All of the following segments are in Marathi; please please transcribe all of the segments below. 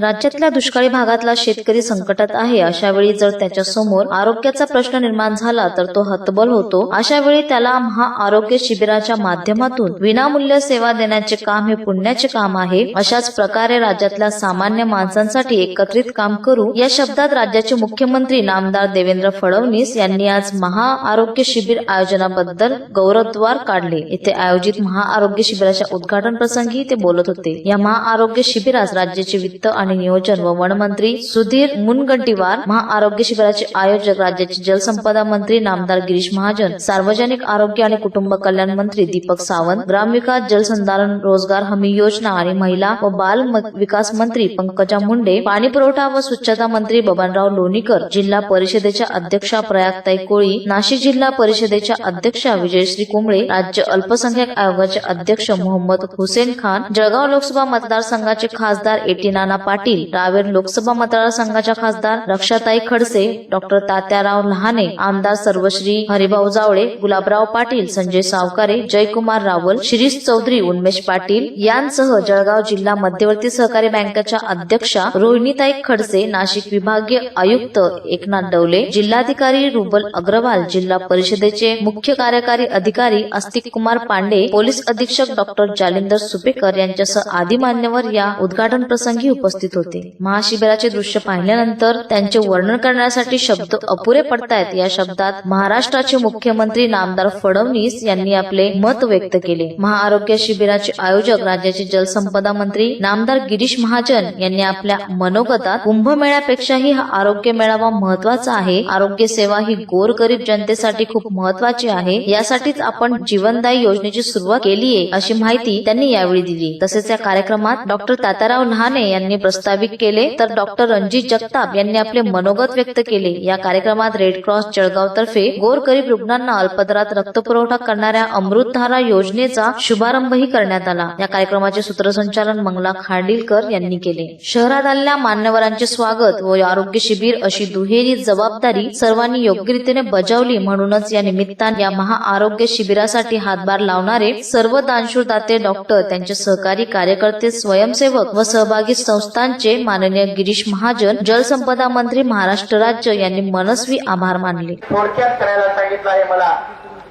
राज्यातल्या दुष्काळी भागातला शेतकरी संकटात आहे. अशा वेळी जर त्याच्यासमोर आरोग्याचा प्रश्न निर्माण झाला तर तो हतबल होतो. अशा वेळी त्याला महाआरोग्य शिबिराच्या माध्यमातून विनामूल्य सेवा देण्याचे काम हे पुण्याचे काम आहे. अशाच प्रकारे राज्यातल्या सामान्य माणसांसाठी एकत्रित काम करू या शब्दात राज्याचे मुख्यमंत्री नामदार देवेंद्र फडणवीस यांनी आज महाआरोग्य शिबिर आयोजनाबद्दल गौरवद्वार काढले. येथे आयोजित महाआरोग्य शिबिराच्या उद्घाटन प्रसंगी ते बोलत होते. या महाआरोग्य शिबिरास राज्याचे वित्त आणि नियोजन व वनमंत्री सुधीर मुनगंटीवार महाआरोग्य शिबिराचे आयोजक राज्याचे जलसंपदा मंत्री नामदार गिरीश महाजन सार्वजनिक आरोग्य आणि कुटुंब कल्याण मंत्री दीपक सावंत ग्रामविकास जलसंधारण रोजगार हमी योजना आणि महिला व बाल म- विकास मंत्री पंकजा मुंडे पाणी पुरवठा व स्वच्छता मंत्री बबनराव लोणीकर जिल्हा परिषदेच्या अध्यक्षा प्रयागताई कोळी नाशिक जिल्हा परिषदेच्या अध्यक्षा विजयश्री कुंबळे राज्य अल्पसंख्याक आयोगाचे अध्यक्ष मोहम्मद हुसेन खान जळगाव लोकसभा मतदारसंघाचे खासदार एटी नाना पाटील रावेर लोकसभा मतदारसंघाच्या खासदार रक्षाताई खडसे डॉक्टर तात्याराव लहाने आमदार सर्वश्री हरिभाऊ जावळे गुलाबराव पाटील संजय सावकारे जयकुमार रावल शिरीष चौधरी उन्मेश पाटील यांसह जळगाव जिल्हा मध्यवर्ती सहकारी बँकेच्या अध्यक्षा रोहिणीताई खडसे नाशिक विभागीय आयुक्त एकनाथ डवले जिल्हाधिकारी रुबल अग्रवाल जिल्हा परिषदेचे मुख्य कार्यकारी अधिकारी अस्तिक कुमार पांडे पोलीस अधीक्षक डॉक्टर जालिंदर सुपेकर यांच्यासह आदी मान्यवर या उद्घाटन प्रसंगी उपस्थित होते. महाशिबिराचे दृश्य पाहिल्यानंतर त्यांचे वर्णन करण्यासाठी शब्द अपुरे पडतायत. या शब्दात महाराष्ट्राचे मुख्यमंत्री नामदार फडणवीस यांनी आपले मत व्यक्त केले. महाआरोग्य शिबिराचे आयोजक राज्याचे जलसंपदा मंत्री नामदार गिरीश महाजन यांनी आपल्या मनोगतात कुंभमेळ्यापेक्षाही हा आरोग्य मेळावा महत्त्वाचा आहे. आरोग्य सेवा ही गोरगरीब जनतेसाठी खूप महत्वाची आहे. यासाठीच आपण जीवनदायी योजनेची सुरुवात केली आहे अशी माहिती त्यांनी यावेळी दिली. तसेच या कार्यक्रमात डॉक्टर ताताराव लहाने यांनी प्रस्तावित केले तर डॉक्टर रणजित जगताप यांनी आपले मनोगत व्यक्त केले. या कार्यक्रमात रेड क्रॉस जळगाव तर्फे गोरगरीब रुग्णांना अल्पदरात रक्तपुरवठा करणाऱ्या अमृतधारा योजनेचा शुभारंभही करण्यात आला. या कार्यक्रमाचे सूत्रसंचालन मंगला खाडीलकर यांनी केले. शहरात आलेल्या मान्यवरांचे स्वागत व आरोग्य शिबिर अशी दुहेरी जबाबदारी सर्वांनी योग्य रीतीने बजावली म्हणूनच या निमित्ताने या महाआरोग्य शिबिरासाठी हातभार लावणारे सर्व दानशूरदाते डॉक्टर त्यांचे सहकारी कार्यकर्ते स्वयंसेवक व सहभागी संस्था संस्थांचे माननीय गिरीश महाजन जलसंपदा मंत्री महाराष्ट्र राज्य यांनी मनस्वी आभार मानले. थोडक्यात करायला सांगितलं आहे मला.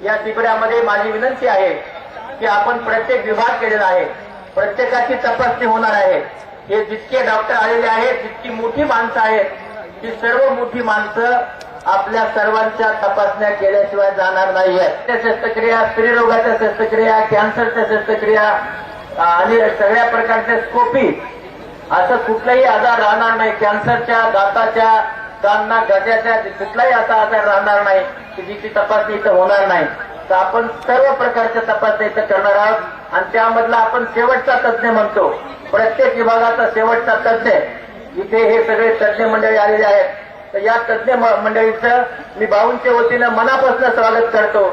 या शिबिरामध्ये माझी विनंती आहे की आपण प्रत्येक विभाग केलेला आहे. प्रत्येकाची तपासणी होणार आहे. हे जितके डॉक्टर आलेले आहेत जितकी मोठी माणसं आहेत ती सर्व मोठी माणसं आपल्या सर्वांच्या तपासण्या केल्याशिवाय जाणार नाही त्या शस्त्रक्रिया स्त्रीरोगाच्या शस्त्रक्रिया कॅन्सरच्या शस्त्रक्रिया आणि सगळ्या प्रकारच्या स्कोपी असं कुठलाही आजार राहणार नाही. कॅन्सरच्या दाताच्या कांना गजाच्या कुठलाही असा आजार राहणार नाही की जिची तपासणी इथं होणार नाही. तर आपण सर्व प्रकारच्या तपासण्या इथं करणार आहोत. आणि त्यामधला आपण शेवटचा तज्ज्ञ म्हणतो. प्रत्येक विभागाचा शेवटचा तज्ज्ञ. इथे हे सगळे तज्ज्ञ मंडळी आलेले आहेत. तर या तज्ज्ञ मंडळीचं मी भाऊंच्या वतीनं मनापासून स्वागत करतो.